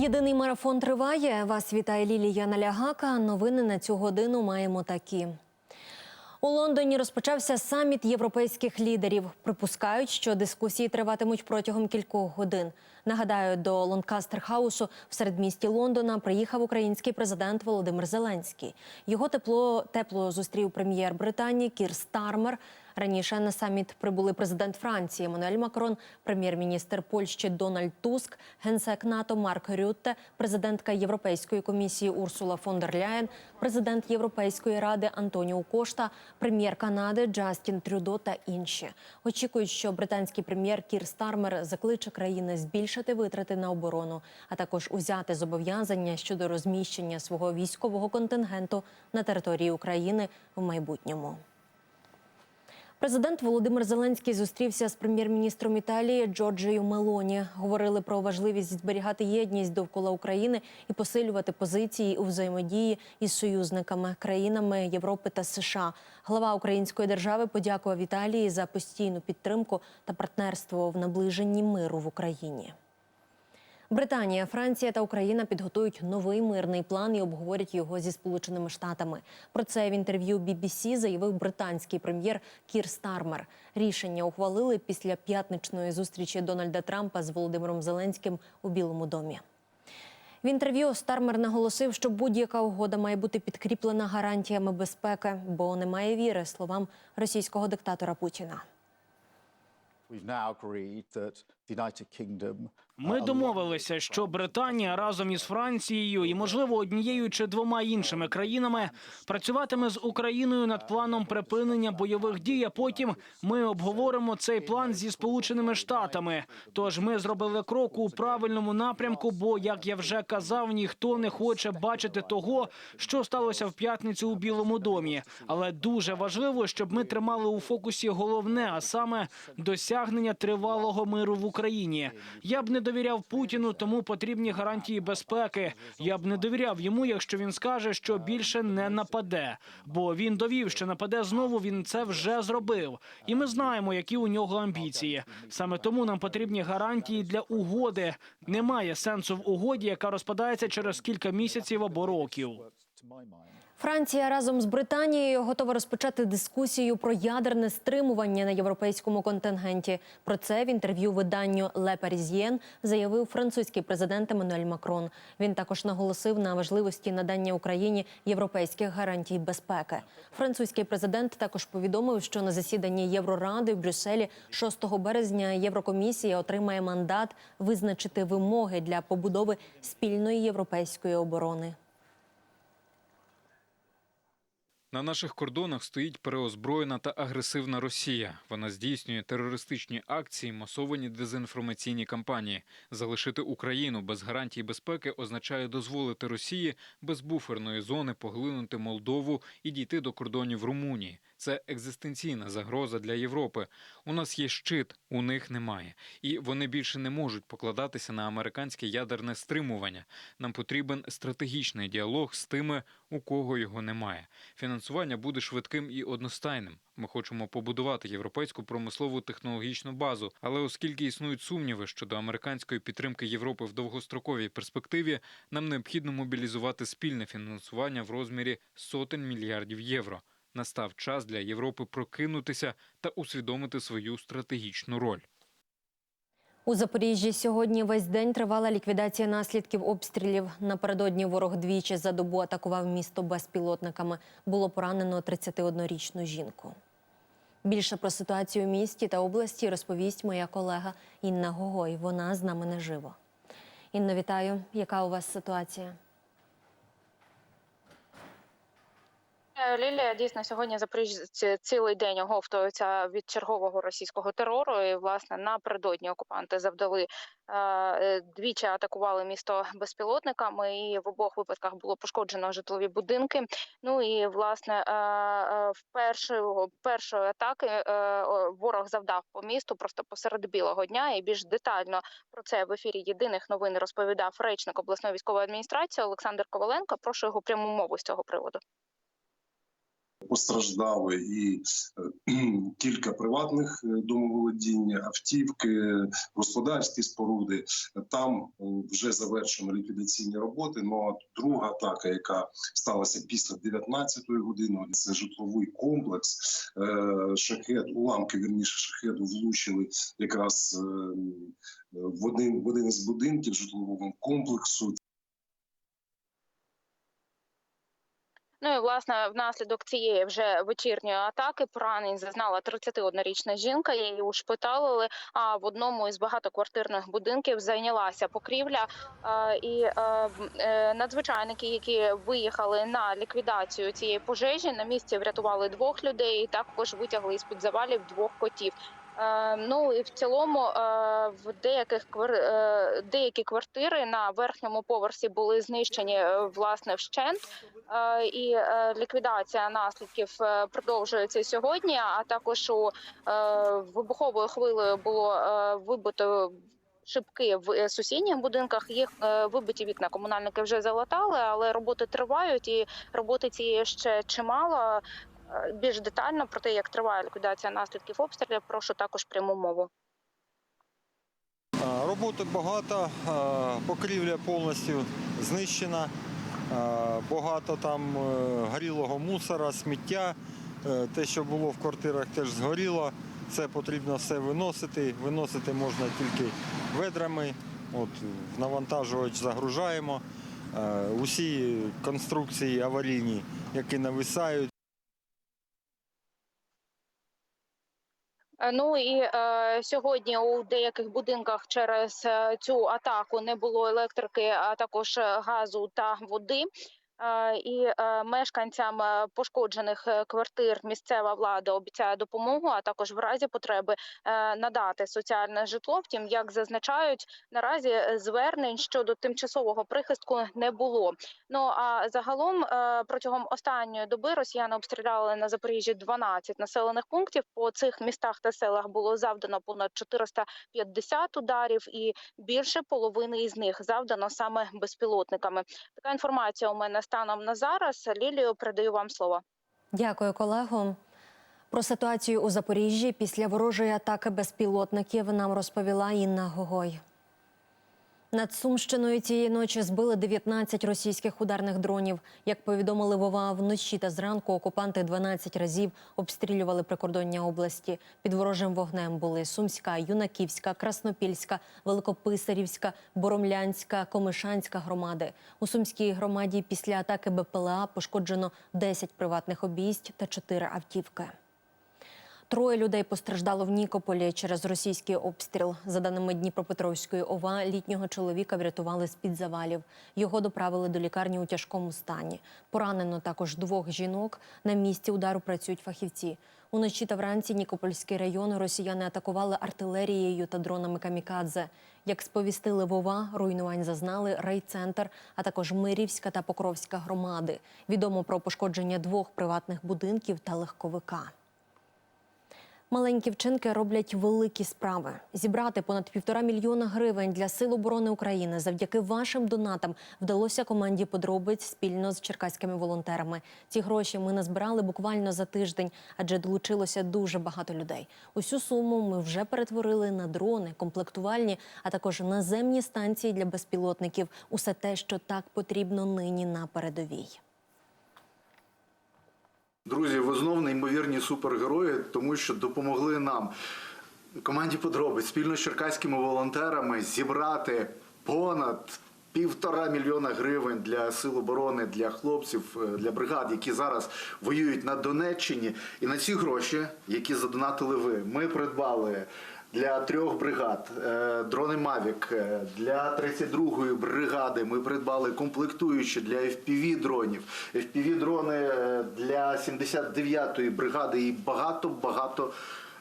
Єдиний марафон триває. Вас вітає Лілія Налягака. Новини на цю годину маємо такі. У Лондоні розпочався саміт європейських лідерів. Припускають, що дискусії триватимуть протягом кількох годин. Нагадаю, до Лонкастер Хаусу в середмісті Лондона приїхав український президент Володимир Зеленський. Його тепло тепло зустрів прем'єр Британії Кір Стармер. Раніше на саміт прибули президент Франції Еммануель Макрон, прем'єр-міністр Польщі Дональд Туск, генсек НАТО Марк Рютте, президентка Європейської комісії Урсула фон дер Ляєн, президент Європейської ради Антоніо Кошта, прем'єр Канади Джастін Трюдо та інші. Очікують, що британський прем'єр Кір Стармер закличе країни збільшити витрати на оборону, а також узяти зобов'язання щодо розміщення свого військового контингенту на території України в майбутньому. Президент Володимир Зеленський зустрівся з прем'єр-міністром Італії Джорджею Мелоні. Говорили про важливість зберігати єдність довкола України і посилювати позиції у взаємодії із союзниками, країнами Європи та США. Глава української держави подякував Італії за постійну підтримку та партнерство в наближенні миру в Україні. Британія, Франція та Україна підготують новий мирний план і обговорять його зі Сполученими Штатами. Про це в інтерв'ю BBC заявив британський прем'єр Кір Стармер. Рішення ухвалили після п'ятничної зустрічі Дональда Трампа з Володимиром Зеленським у Білому домі. В інтерв'ю Стармер наголосив, що будь-яка угода має бути підкріплена гарантіями безпеки, бо немає віри словам російського диктатора Путіна. Kingdom Ми домовилися, що Британія разом із Францією і, можливо, однією чи двома іншими країнами працюватиме з Україною над планом припинення бойових дій. А потім ми обговоримо цей план зі Сполученими Штатами. Тож ми зробили крок у правильному напрямку. Бо, як я вже казав, ніхто не хоче бачити того, що сталося в п'ятницю у Білому домі. Але дуже важливо, щоб ми тримали у фокусі головне, а саме досягнення тривалого миру в Україні. Я б не довіряв Путіну, тому потрібні гарантії безпеки. Я б не довіряв йому, якщо він скаже, що більше не нападе. Бо він довів, що нападе знову. Він це вже зробив. І ми знаємо, які у нього амбіції. Саме тому нам потрібні гарантії для угоди. Немає сенсу в угоді, яка розпадається через кілька місяців або років. Франція разом з Британією готова розпочати дискусію про ядерне стримування на європейському контингенті. Про це в інтерв'ю виданню Le Parisien заявив французький президент Еммануель Макрон. Він також наголосив на важливості надання Україні європейських гарантій безпеки. Французький президент також повідомив, що на засіданні Євроради в Брюсселі 6 березня Єврокомісія отримає мандат визначити вимоги для побудови спільної європейської оборони. На наших кордонах стоїть переозброєна та агресивна Росія. Вона здійснює терористичні акції, масовані дезінформаційні кампанії. Залишити Україну без гарантій безпеки означає дозволити Росії без буферної зони поглинути Молдову і дійти до кордонів Румунії. Це екзистенційна загроза для Європи. У нас є щит, у них немає, і вони більше не можуть покладатися на американське ядерне стримування. Нам потрібен стратегічний діалог з тими, у кого його немає. Фінансування буде швидким і одностайним. Ми хочемо побудувати європейську промислову технологічну базу, але оскільки існують сумніви щодо американської підтримки Європи в довгостроковій перспективі, нам необхідно мобілізувати спільне фінансування в розмірі сотень мільярдів євро. Настав час для Європи прокинутися та усвідомити свою стратегічну роль. У Запоріжжі сьогодні весь день тривала ліквідація наслідків обстрілів. Напередодні ворог двічі за добу атакував місто безпілотниками. Було поранено 31-річну жінку. Більше про ситуацію у місті та області розповість моя колега Інна Гогой. Вона з нами наживо. Інно, вітаю. Яка у вас ситуація? Лілія дійсно сьогодні Запоріжці цілий день оговтуються від чергового російського терору. І власне напередодні окупанти завдали е, двічі атакували місто безпілотниками, і в обох випадках було пошкоджено житлові будинки. Ну і власне е, е, в першої першої атаки ворог завдав по місту просто посеред білого дня. І більш детально про це в ефірі єдиних новин розповідав речник обласної військової адміністрації Олександр Коваленко. Прошу його пряму мову з цього приводу. Постраждали і е, кілька приватних е, домоволодінь, автівки, господарські споруди. Там е, вже завершено ліквідаційні роботи. Ну а друга атака, яка сталася після 19-ї години, це житловий комплекс. Шахет, уламки вірніше шахеду влучили якраз е, в один в один із будинків житлового комплексу. Ну і власне внаслідок цієї вже вечірньої атаки поранень зазнала 31-річна жінка. Її ушпиталили. А в одному із багатоквартирних будинків зайнялася покрівля. І е, надзвичайники, які виїхали на ліквідацію цієї пожежі, на місці врятували двох людей. і Також витягли із під завалів двох котів. Е, Ну і в цілому е, в деяких е, деякі квартири на верхньому поверсі були знищені власне вщент. І ліквідація наслідків продовжується сьогодні. А також у вибуховою хвилею було вибито. Шибки в сусідніх будинках їх вибиті вікна. Комунальники вже залатали, але роботи тривають, і роботи цієї ще чимало. Е, Більш детально про те, як триває ліквідація наслідків обстрілів, прошу також пряму мову. Роботи багато, покрівля повністю знищена, багато там е, горілого мусора, сміття. Е, Те, що було в квартирах, теж згоріло. Це потрібно все виносити. Виносити можна тільки ведрами. От, навантажувач загружаємо. Е, Усі конструкції аварійні, які нависають, Е, Ну і е, сьогодні у деяких будинках через е, цю атаку не було електрики, а також е, газу та води. Е, І е, мешканцям е, пошкоджених квартир місцева влада обіцяє допомогу, а також в разі потреби надати соціальне житло. Втім, як зазначають, наразі звернень щодо тимчасового прихистку не було. Ну а загалом протягом останньої доби росіяни обстріляли на Запоріжжі 12 населених пунктів. По цих містах та селах було завдано понад 450 ударів, і більше половини із них завдано саме безпілотниками. Така інформація у мене станом на зараз. Лілію передаю вам слово. Дякую, колего. Про ситуацію у Запоріжжі після ворожої атаки безпілотників нам розповіла Інна Гогой. Над Сумщиною цієї ночі збили 19 російських ударних дронів. Як повідомили Вова, вночі та зранку окупанти 12 разів обстрілювали прикордоння області. Під ворожим вогнем були Сумська, Юнаківська, Краснопільська, Великописарівська, Боромлянська, Комишанська громади. У Сумській громаді після атаки БПЛА пошкоджено 10 приватних обійсть та 4 автівки. Троє людей постраждало в Нікополі через російський обстріл. За даними Дніпропетровської ОВА, літнього чоловіка врятували з-під завалів. Його доправили до лікарні у тяжкому стані. Поранено також двох жінок. На місці удару працюють фахівці. Уночі та вранці Нікопольський район росіяни атакували артилерією та дронами камікадзе. Як сповістили Вова, руйнувань зазнали райцентр, а також Мирівська та Покровська громади. Відомо про пошкодження двох приватних будинків та легковика. Маленькі вчинки роблять великі справи. Зібрати понад півтора мільйона гривень для Сил оборони України завдяки вашим донатам вдалося команді подробиць спільно з черкаськими волонтерами. Ці гроші ми назбирали буквально за тиждень, адже долучилося дуже багато людей. Усю суму ми вже перетворили на дрони, комплектувальні, а також наземні станції для безпілотників. Усе те, що так потрібно нині на передовій. Друзі, ви знов неймовірні супергерої, тому що допомогли нам команді подробиць спільно з черкаськими волонтерами зібрати понад півтора мільйона гривень для сил оборони, для хлопців, е, для бригад, які зараз воюють на Донеччині. І на ці гроші, які задонатили ви, ми придбали. Для трьох бригад. Е, дрони Мавік е, для 32-ї бригади ми придбали комплектуючі для FPV дронів, FPV дрони е, для 79-ї бригади і багато багато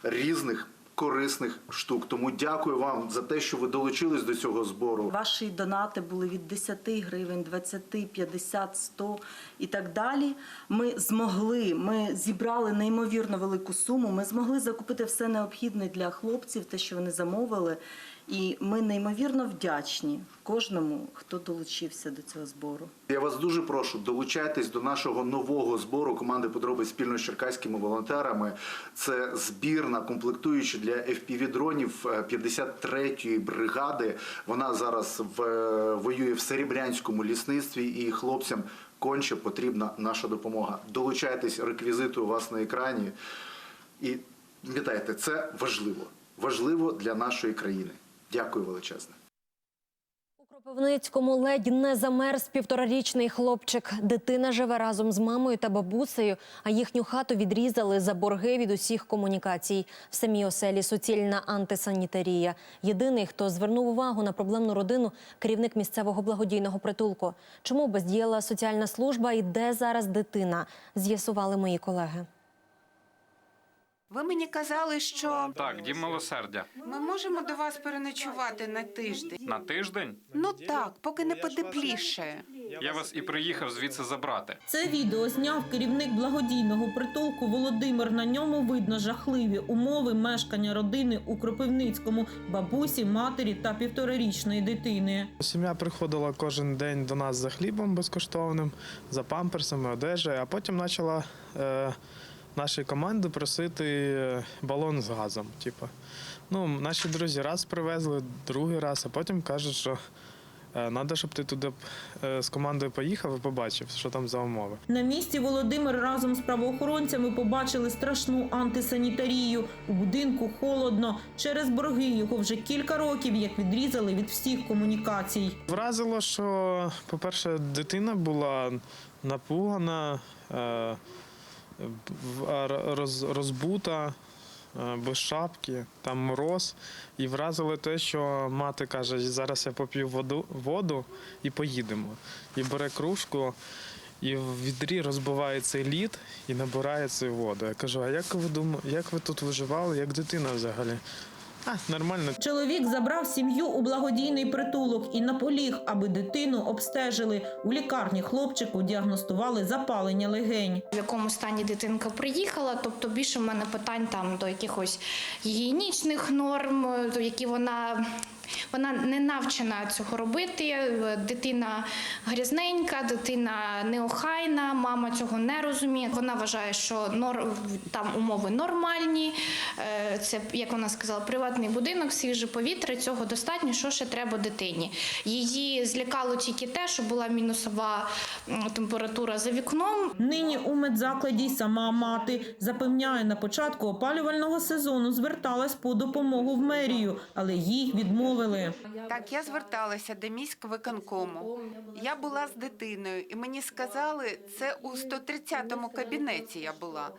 різних корисних штук. Тому дякую вам за те, що ви долучились до цього збору. Ваші донати були від 10 гривень, 20, 50, 100 і так далі. Ми змогли, ми зібрали неймовірно велику суму. Ми змогли закупити все необхідне для хлопців, те, що вони замовили. І ми неймовірно вдячні кожному, хто долучився до цього збору. Я вас дуже прошу, долучайтесь до нашого нового збору команди подробиць спільно з черкаськими волонтерами. Це збір на комплектуючі для FPV-дронів 53-ї бригади. Вона зараз в, воює в Серебрянському лісництві і хлопцям конче потрібна наша допомога. Долучайтесь, реквізити у вас на екрані. І пам'ятайте, це важливо. Важливо для нашої країни. Дякую величезне. У Кропивницькому ледь не замерз півторарічний хлопчик. Дитина живе разом з мамою та бабусею, а їхню хату відрізали за борги від усіх комунікацій. В самій оселі суцільна антисанітарія. Єдиний, хто звернув увагу на проблемну родину, керівник місцевого благодійного притулку. Чому бездіяла соціальна служба і де зараз дитина? З'ясували мої колеги. Ви мені казали, що Так, дім милосердя. ми можемо до вас переночувати на тиждень. На тиждень Ну так, поки не потепліше. я вас і приїхав звідси забрати. Це відео зняв керівник благодійного притулку Володимир. На ньому видно жахливі умови мешкання родини у Кропивницькому, бабусі, матері та півторарічної дитини. Сім'я приходила кожен день до нас за хлібом безкоштовним, за памперсами, одежею, а потім почала е, наші команди просити е, балон з газом. Типу. Ну, наші друзі раз привезли, другий раз, а потім кажуть, що треба, щоб ти туди е, з командою поїхав і побачив, що там за умови. На місці Володимир разом з правоохоронцями побачили страшну антисанітарію. У будинку холодно. Через борги його вже кілька років як відрізали від всіх комунікацій. Вразило, що, по-перше, дитина була напугана, е, розбута, е, без шапки, там мороз. І вразило те, що мати каже, зараз я поп'ю воду, воду і поїдемо. І бере кружку, і в відрі розбиває цей лід і набирає цю воду. Я кажу, а як ви думаєте, як ви тут виживали, як дитина взагалі? А, нормально. Чоловік забрав сім'ю у благодійний притулок і наполіг, аби дитину обстежили. У лікарні хлопчику діагностували запалення легень. в якому стані дитинка приїхала. Тобто більше в мене питань там до якихось гігієнічних норм, до які вона. Вона не навчена цього робити. Дитина грязненька, дитина неохайна, мама цього не розуміє. Вона вважає, що нор... там умови нормальні. Е, Це, як вона сказала, приватний будинок, свіже повітря. Цього достатньо. Що ще треба дитині? Її злякало тільки те, що була мінусова температура за вікном. Нині у медзакладі сама мати запевняє, на початку опалювального сезону зверталась по допомогу в мерію, але їй відмовили. Так, я зверталася до міськвиконкому. Я була з дитиною, і мені сказали, це у 130-му кабінеті я була.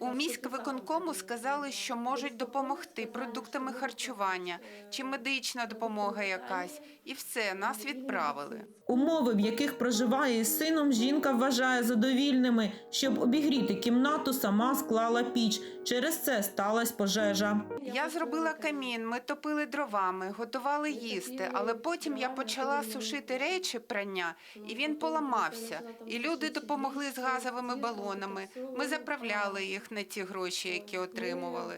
У міськвиконкому сказали, що можуть допомогти продуктами харчування чи медична допомога якась. І все, нас відправили. Умови, в яких проживає із сином, жінка вважає задовільними. Щоб обігріти кімнату, сама склала піч. Через це сталася пожежа. Я зробила камін, ми топили дровами, готували їсти, але потім я почала сушити речі прання, і він поламався. І люди допомогли з газовими балонами. Ми заправляли їх на ті гроші, які отримували.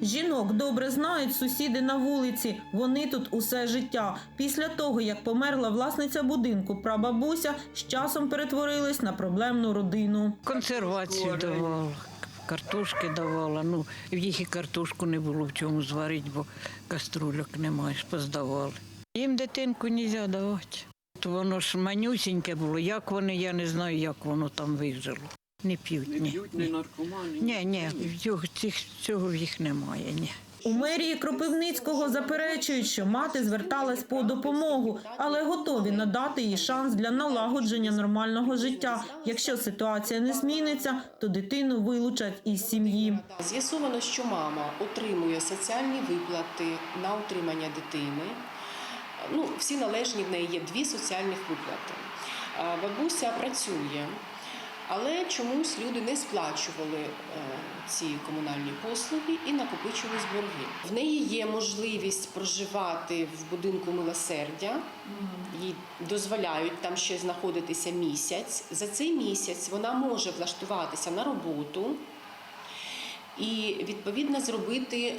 Жінок добре знають сусіди на вулиці. Вони тут усе життя. Після того, як померла власниця будинку, прабабуся з часом перетворилась на проблемну родину. Консервацію давала, картошки давала. Ну, в їх і картошку не було в чому зварити, бо каструльок немає, поздавали. Їм дитинку не можна давати. То воно ж манюсіньке було. Як вони, я не знаю, як воно там вижило. Не п'ють, ні. Не наркомани? Ні, ні, цього в їх немає, ні. У мерії Кропивницького заперечують, що мати зверталась по допомогу, але готові надати їй шанс для налагодження нормального життя. Якщо ситуація не зміниться, то дитину вилучать із сім'ї. З'ясовано, що мама отримує соціальні виплати на утримання дитини. Ну, всі належні в неї є дві соціальних виплати. Бабуся працює, але чомусь люди не сплачували е, ці комунальні послуги і накопичувались борги. В неї є можливість проживати в будинку милосердя. Їй дозволяють там ще знаходитися місяць. За цей місяць вона може влаштуватися на роботу і відповідно зробити е,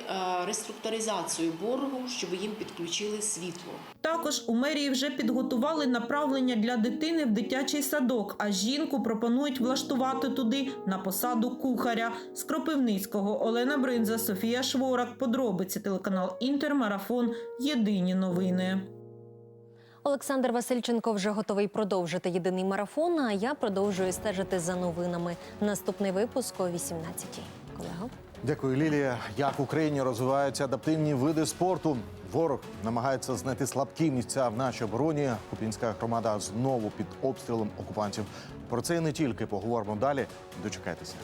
реструктуризацію боргу, щоб їм підключили світло. Також у мерії вже підготували направлення для дитини в дитячий садок, а жінку пропонують влаштувати туди на посаду кухаря. З Кропивницького Олена Бринза, Софія Шворак. Подробиці телеканал Інтермарафон. Єдині новини. Олександр Васильченко вже готовий продовжити єдиний марафон. А я продовжую стежити за новинами. Наступний випуск о 18-й. Колего. Дякую, Лілія. Як в Україні розвиваються адаптивні види спорту? Ворог намагається знайти слабкі місця в нашій обороні. Купінська громада знову під обстрілом окупантів. Про це і не тільки поговоримо далі. Дочекайтеся.